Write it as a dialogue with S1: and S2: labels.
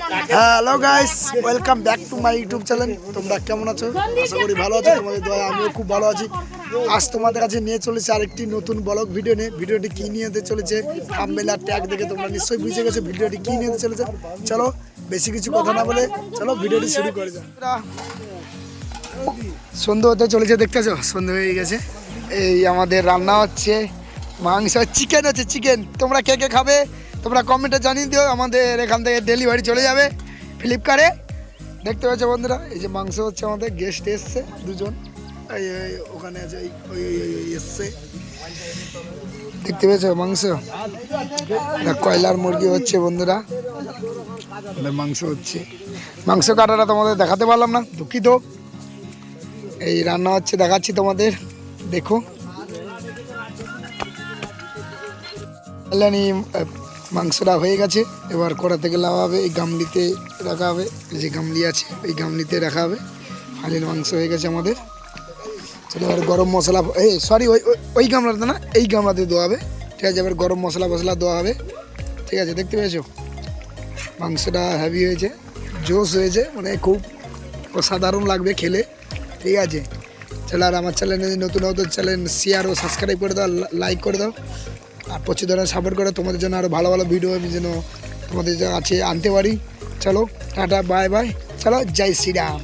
S1: Hello guys welcome back to my YouTube channel তোমরা কেমন আছো? আশা করি ভালো আছো, তোমাদের দয়া, আমিও খুব ভালো আছি। আজ তোমাদের কাছে নিয়ে চলেছে আরেকটি নতুন ব্লগ ভিডিও নিয়ে। ভিডিওটি কি নিয়ে যেতে চলেছে থাম্বনেল আর ট্যাগ দেখে তোমরা নিশ্চয়ই বুঝে গেছো ভিডিওটি কি নিয়ে যেতে চলেছে। চলো, বেশি কিছু কথা না বলে, চলো ভিডিওটি শুরু করে। যাও সন্ধে হতে চলেছে দেখতেছো সন্ধে হয়ে গেছে। এই আমাদের রান্না হচ্ছে, মাংস চিকেন হচ্ছে চিকেন তোমরা কে কে খাবে? তোমরা কমেন্টে জানিয়ে দিও, আমাদের এখান থেকে ডেলিভারি চলে যাবে ফ্লিপকার্টে দেখতে পাচ্ছ বন্ধুরা, এই যে মাংস হচ্ছে আমাদের গেস্ট এসছে, দুজন। ওখানে আছে এসছে। দেখতে পেয়েছ মাংস? কয়লার মুরগি হচ্ছে বন্ধুরা। মাংস হচ্ছে। মাংস কাটাটা তোমাদের দেখাতে পারলাম না, দুঃখিত। এই রান্না হচ্ছে, দেখাচ্ছি তোমাদের। দেখো। মাংসটা হয়ে গেছে। এবার কড়া থেকে হবে এই গামলিতে রাখা হবে। যে গামলি আছে, এই গামলিতে রাখা হবে। হালির মাংস হয়ে গেছে আমাদের। চলো এবার গরম মশলা এই সরি ওই, ওই- ওই গামলাতে না, এই গামলাতে দেওয়া হবে। ঠিক আছে, এবার গরম মশলা মশলা দেওয়া হবে। ঠিক আছে, দেখতে পেয়েছ? মাংসটা হ্যাভি হয়েছে জোস হয়েছে মানে খুব অসাধারণ লাগবে খেলে। ঠিক আছে, চলো আর আমার চ্যানেলে নতুন নতুন চ্যানেল শেয়ার ও সাবস্ক্রাইব করে দাও লাইক করে দাও। আর প্রচুর ধরনের সাপোর্ট করে। তোমাদের জন্য আরও ভালো ভালো ভিডিও আমি যেন তোমাদের আছে আনতে পারি। চলো, টাটা বাই বাই চলো, জয় শ্রীরাম।